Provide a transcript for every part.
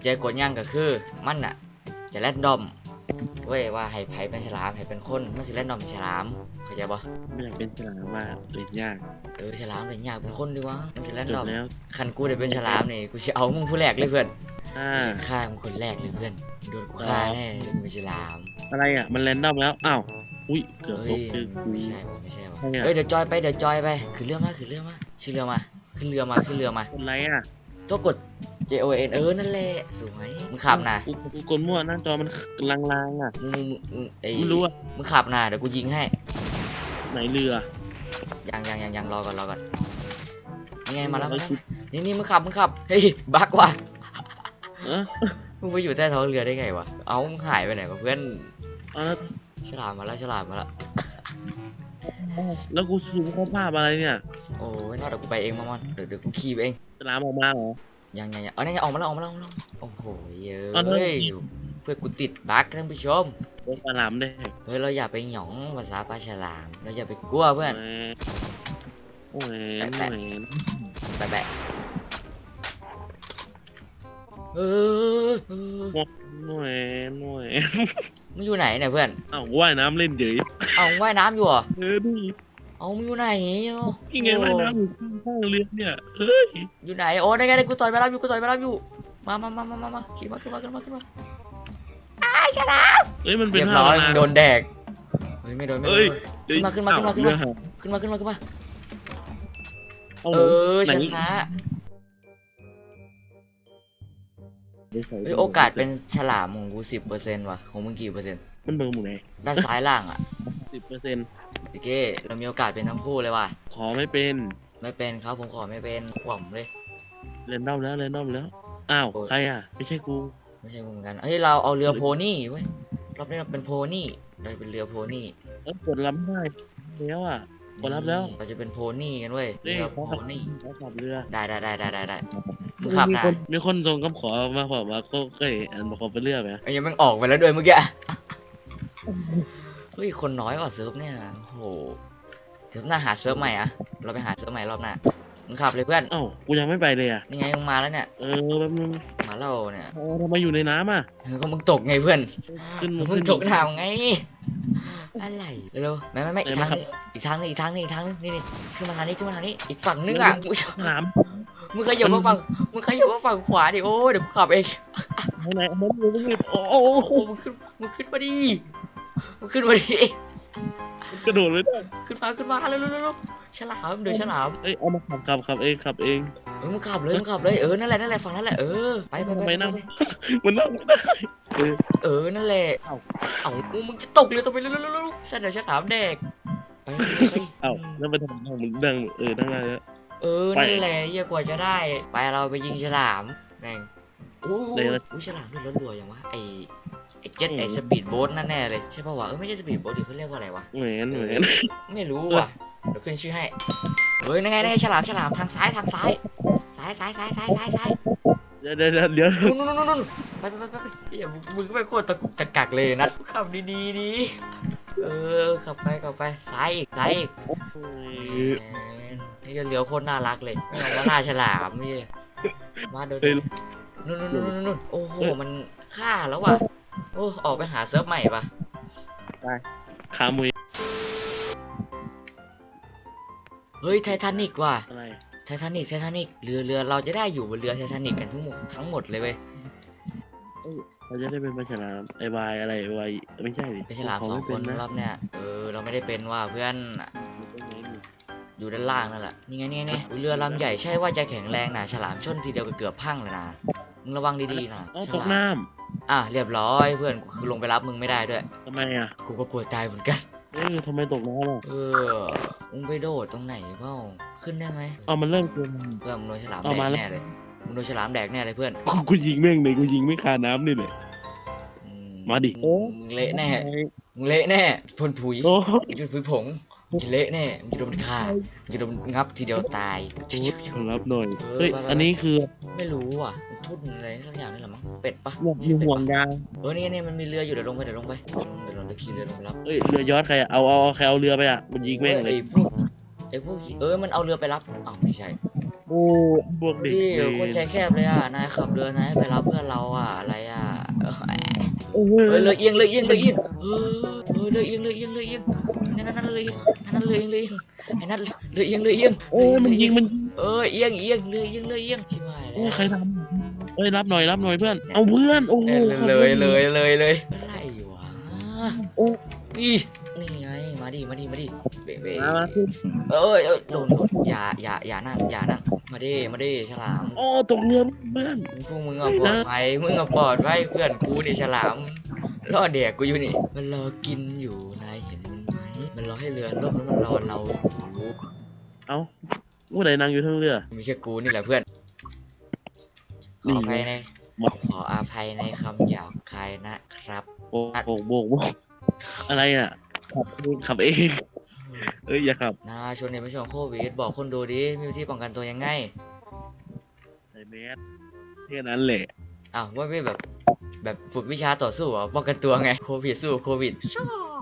าใจกดย่างก็คือ มันน่ะ จะแรนดอมเว้ยว่าให้ไผเป็นฉลามให้เป็นคนมันสิแรนดอมฉลามเข้าใจปะไม่อยากเป็นฉลามว่าเล่นยากเออฉลามเลยยากเป็นคนดีวะมันสิแรนจดอบมแล้วคันกูได้เป็นฉลามนี่กูจะเอามึงผู้แรกเลยเพื่อนอ่ากูจะฆ่ามึงคนแรกเลยเพื่อนโดนกูฆ่าแน่เลยกูเป็นฉลามอะไรอะมันแรนดอมแล้วอ้าวอุ้ยเกือบเฮ้ตยกคือกูไม่ใช่วะไม่ใช่วะใช่อะเอ้ยเดี๋ยวจอยไปเดี๋ยวจอยไปขึ้นเรือมาขึ้นเรือมาชื่อเรือมาขึ้นเรือมาขึ้นเรือมาคนไรอะตัวกด J O N เออนั่นแหละสวยมึงขับนะกูกูกดมั่วหน้าจอมันลางๆอะมึงมึงมึงไอ้ไม่รู้อะมึงขับนะเดี๋ยวกูยิงให้ไหนเรือยังยังยังยังรอก่อนรอก่อนนี่ไงมาแล้วเอมาอแล้วนี่นี่มึงขับมึงขับเฮ้ยบักว่ะเออมึงไปอยู่ใต้ท้องเรือได้ไงวะเอ้ามึงหายไปไหนวะเพื่อนเอาแล้วฉลามมาแล้วฉลามมาแล้วแล้วกูซูมเข้าภาพอะไรเนี่ยโอ้ยนอกเดี๋ยวกูไปเองมามอนเดี๋ยวเดี๋ยวกูขี่ไปเองฉลามออกมาเหรอ ยังยังยังเอานี่ไงออกมาแล้วออกมาแล้วออกมาแล้วโอ้โหเยเอาเถอะอะเพื่อนกูติดบักท่านผู้ชมโอ้ฉลามได้เฮ้ยเราอย่าไปหยองภาษาปลาฉลามเราอย่าไปกลัวเพื่อนแหมโอ้แหมแปะแหมแปะแปะเออเออแหมแหมมึงอยู่ไหนเนี่ยเพื่อนอ้าวว่ายน้ำเล่นเฉยเอามึงว่ายน้ำอยู่เหรอเออนี่ เอามึงอยู่ไหนเนาะนี่ไงว่ายน้ำอยู่ข้างๆเรือเนี่ยเฮ้ยอยู่ไหนโอ้ได้ไงได้กูต่อยไปแล้วอยู่กูต่อยไปแล้วอยู่ มามามามามามาขี่มาขึ้นมาขึ้นมาขึ้นมาอ้ายฉลามเฮ้ยมันเป็นเรียบร้อยท่ามึงน้ำโดนแดกเฮ้ยไม่โดนไม่โดเอ้ยน ขึ้นมาขึ้นมาขึ้นมาขึ้นมา เรือหขึ้นมาขึ้นมาขึ้นมาเอาเออไหชนนะเฮ้ยโอกาสเป็นฉลามของกูสิบเปอร์เซ็นต์ว่ะของมึงกี่เปอร์เซ็นต์มันเบอร์หมู่ไหนด้านซ้ายล่างอะสิบเปอร์เซ็นต์ โอเคเรามีโอกาสเป็นทั้งคู่เลยว่ะ ขอไม่เป็น ไม่เป็นครับผมขอไม่เป็นขวมเลย เรนดอมแล้วเรนดอมแล้ว อ้าว โอ้ย ใครอะ ไม่ใช่กู ไม่ใช่กูเหมือนกันเฮ้ยเราเอาเรือโพนี่เว้ยรอบนี้เราเป็นโพนี่เราเป็นเรือโพนี่เอ้ยกดรับได้แล้วอะ กดรับแล้ว เราจะเป็นโพนี่กันเว้ยนี่เรือเขาโพขับนี่เขาขับเรือ ได้ได้ได้ได้ได้ได้มึงขับมีนะคนมีคนส่งคำขอมาบอกว่าก็เคยอันบอกขอไปเรือไหมไอ้ยังมันออกไปแล้วด้วยเมื่อกี้ เฮ้ยคนน้อยกว่าเซิร์ฟเนี่ยโอ้โหเดี๋ยวหน้าหาเซิร์ฟใหม่อะเราไปหาเซิร์ฟใหม่รอบหน้ามึงขับเลยเพื่อนเอ้ากูยังไม่ไปเลยอะนี่ไงมึงมาแล้วเนี่ย เออแป๊บนึงมาแล้วเนี่ยโอ้ทำไมอยู่ในน้ำอะเออก็มึงตกไงเพื่อนขึ้นมึมางขึ้นตกน้ำไง อะไรเร็วๆไม่ไม่ไม่เออีอกทางมาครับนึงอีกทางนึงอีกทางนึงอีกทางนึงนี่นี่ขึ้นมาทางนี้ขึ้นมาทางนี้ อีกฝั่งนึงอะอุ๊ยน้มึงขยับมาฝั่ง มึงขยับมาฝั่งขวาดิโอ้ยเดี๋ยวกูขับเองำไหนๆมันอยู่ตรงนี้โอ้โหโอ้โหมึงขึ้นมึงขึ้นมาดิมึง ขึ้นมาดิกระโดดเลยได้ขึ้นมาขึ้นมาเร็วเร็วเร็วฉลามเดี๋ยวฉลามเอ้ยเอามาขับขับขับเองขับเองเออมึงขับเลยมึงขับเลยเออนั่นแหละนั่นแหละฝั่งนั่นแหละเออไปไปไปทำไมนั่งไปมันนั่งไม่ได้เออเออนั่นแหละเอ้าเอ้ามึงจะตกเรือทำไมเร็วเร็วเร็วเร็วเสนอฉลามแดกไปไปไปเอ้าแล้วไปทำไมนั่งมันนั่งเออนั่งได้แล้วเออไปนั่นแหละเหี้ยกว่าจะได้ไปเราไปยิงฉลามแม่งอู้เดี๋ยวอู้ฉลามเลือดรัวๆอย่างวะไอ ไอเจ็ตอืมไอสปีดโบ๊ทนั่นแน่เลยใช่ป่าวะเออไม่ใช่สปีดโบ๊ทดิเขาเรียกว่าอะไรวะเหมือนเหมือนไม่รู้ว่ะเดี๋ยวขึ้นชื่อให้เฮ้ยนั่นไงนั่นไงฉลามฉลามทางซ้ายทางซ้ายซ้ายซ้ายซ้ายซ้ายซ้ายซ้ายเดี๋ยวเดี๋ยวเดี๋ยวเดี๋ยวนู่นนู่นนู่นนู่นไปไปไปไปไปเหี้ยมึงมึงก็ไปโคตรตะกุกตะกักเลยนัดขับดีดีๆดีเออขับไปขับไปซ้ายอีกซ้ายอีกโอ้ยแหมนี่จะเลี้ยวโคตรน่ารักเลยไม่เอาว่าหน้าฉลามนี่มาเดินเฮ้ยนู่นนู่นนู่นนู่นโอ้โหมันฆ่าแล้วว่ะ โอ้ออกไปหาเซิร์ฟใหม่ปะขามุยเฮ้ยไททานิกว่ะอะไรไททานิกไททานิกเรือเรือเราจะได้อยู่บนเรือไททานิกกันทั้งหมดทั้งหมดเลยเว้ย เราจะได้เป็นปลาฉลามไอวายอะไรวายไม่ใช่ดิไปฉลามขสองไม่คเป็นนะรอบเนี่ยเออเราไม่ได้เป็นว่าเพื่อนอยู่ด้านล่างนั่นแหละนี่ไงนี่ไงนี่เรือลำใหญ่ใช่ว่าจะแข็งแรงนะฉลามชนทีเดียวก็เกือบพังเลยนะ มึงระวังดีๆนะอ๋อฉตกลามน้อะเรียบร้อยเพื่อนกูคือลงไปรับมึงไม่ได้ด้วยำทำไมอะกูก็กลัวตายเหมือนกัน เอ้ยทำไมตกน้ำอะเออมึงไปโดดตรงไหนเปล่าขึ้นได้ไหมเอามันเริ่มเกิน เพื่อนมึงโดนฉลามเอาแดมากแล้ว แน่เลยมึงโดนฉลามแดกแน่เลยเพื่อนกูกูยิงแม่งเลยกูยิงไม่คาน้ำนี่เลย อืมาดิ มึงเละแน่มึงเละแน่พ่นผุยโอ้หยุดผุยผงมึงจะ เละแน่มึงจะโดนฆ่ามึงจะโดนงับทีเดียวตายขอรับหน่อยเออเฮ้ยไปไปอันนี้คือไม่รู้อะมันทุ่นอะไรสักอย่างนี่แหละมั้งเป็ดปะหมวกมีห่วงยางเออนี่นี่มันมีเรืออยู่เดี๋ยวลงไปเดี๋ยวลงไปเดี๋ยวเราจะขี่เรือลงไปรับเอ้ยเรือยอดใครอะเอาเอาเอาใครเอาเรือไปอะมันยิงแม่งเลยไอ้พวกไอ้พวกเออมันเอาเรือไปรับอ้าวไม่ใช่โอ้บวกเด็กพี่เวคนใจแคบเลยอะนายขับเรือนายไปรับเพื่อนเราอะอะไรอะเออโอ้โหเฮ้ยเลยเอียงเลยเอียงเลยเอียงเออเออเลยเอียงเลยเอียงเลยเอียงนั่นนั่นนั่นเลยนั่นเลยเอียงเลยเอียงไอ้นั่นเลยเอียงเลยเอียงโอ้ยมันยิงมันเออเอียงเอียงเลยเอียงเลยเอียงชิบหายแล้โอ้วยใครทำเอ้ยรับหน่อยรับหน่อยเพื่อน เอาเพื่อนโอ้โหเออเลยเลยเลยเลยอะไรวะโอ้นี่นี่ไงมาดิมาดิมาดิเบะเบะมามาขึ้นเอ้ยเอ้ยโดนโดนอย่าอย่าอย่านั่งอย่านั่งมาดิมาดิฉลามโอ้ตกเรือเพื่อนพวกมึงอะปลอดภัยมึงอะปลอดภัยเพื่อนกูนี่ฉลาม รอแดกกูอยู่นี่ มันรอกินอยู่นายเห็นมันไหมมันรอให้เรือล่มแล้วมันรอเราอยู่เอาผู้ใดนั่งอยู่ทั้งเรือ มีแค่กูนี่แหละเพื่อนขนี่ออไงภัยในมาขออภัยในคำหยาบคายนะครับโบกโบกโบกโบกอะไรอะขับเองขับเองเอ้ยอย่าขับนาชวนในไม่ช่วงโควิดบอกคนดูดิมีวิธีป้องกันตัวยังไง ใส่แมสแค่นั้นแหละ อ้าวว่าไม่แบบ แบบฝึกวิชาต่อสู้เหรอป้องกันตัวไงโควิดสู้โควิด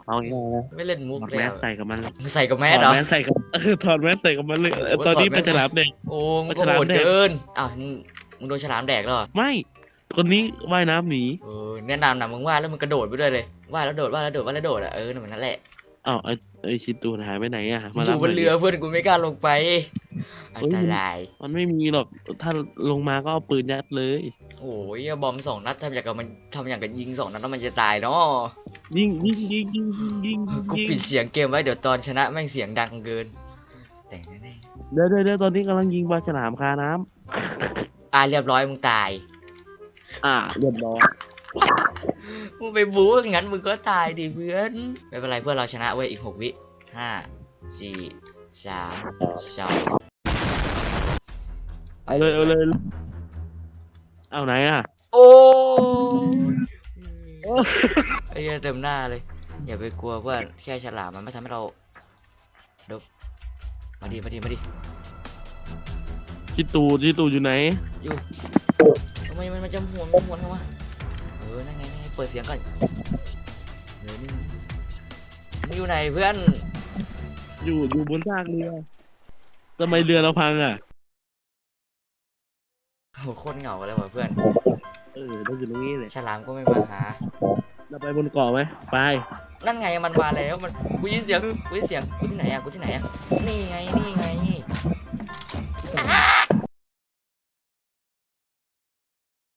เอาง่ายๆนะไม่เล่นมุกถอดเลยแมอะสใส่กับมันใส่กับแมถสเหรอ อดแมสใส่กับเออถอดแมสใส่กับมันเลยเออตอนนี้ถอดแมเป็นสฉลามแดง โอ้มึงก็ฉลามโหดแดกเกินอ้าวมึงมึงโดนฉลามแดกแล้วเหรอไม่คนนี้ว่ายน้ำหนีเออแนะนำนะมึงว่าแล้วมึงกระโดดไปด้วยเลยว่าแล้วโดดว่าแล้วโดดว่าแล้วโดดอะเออนั่นมันนั่นแหละ อ้าวไอ้ไอ้ชิตูนหายไปไหนอะ มาอรับยู่หบน่นอยดิเรือเพื่อนกูไม่กล้าลงไปอันตราย มันไม่มีหรอก ถ้าลงมาก็เอาปืนยัดเลย โอ้ยบอมสองนัดทำอย่างกับมันทำอย่างกับยิงสองนัดแล้วมันจะตายเนาะยิงยิงยิงยิงยิงยิงกูยิงปิดเสียงเกมไว้เดี๋ยวตอนชนะแม่งเสียงดังเกิน แต่งแน่เดี๋ยวเดี๋ยวเดี๋ยวตอนนี้กำลังยิงปลาฉลามคาน้ๆอ่าเรียบร้อยมึงตายำอ่าเรียบร้อย มึงไปบู๊งั้นมึงก็ตายดิเพื่อนไม่เป็นไรเพื่อนเราชนะเว้ยอีกหกวิห้าสี่สามสองเอาเลยเอาเลยเอาไหนอะโอ้โอ้ไอ้เหี้ยเต็มหน้าเลย อย่าไปกลัวเพื่อนแค่ฉลามมันไม่ทำให้เราดบมาดิมาดิมาดิชิตูชิตูอยู่ไหนทำไมมันมันจะหมุนมันหมุนเข้ามาเออนั่นไงนั่นไงเปิดเสียงก่อนเดี๋ยวนี่มึงอยู่ไหนเพื่อนอยู่อยู่บนซากเรือทำไมเรือเราพังอะโอ้โหโคตรเหงาเลยว่ะเพื่อนเออเราอยู่ตรงนี้เลยฉลามก็ไม่มาหา เราไปบนเกาะไหมไปนั่นไงมันมาแล้วมันกูยินเสียงกูยินเสียงกูที่ไหนอะกูที่ไหนอะนี่ไงนี่ไงนี่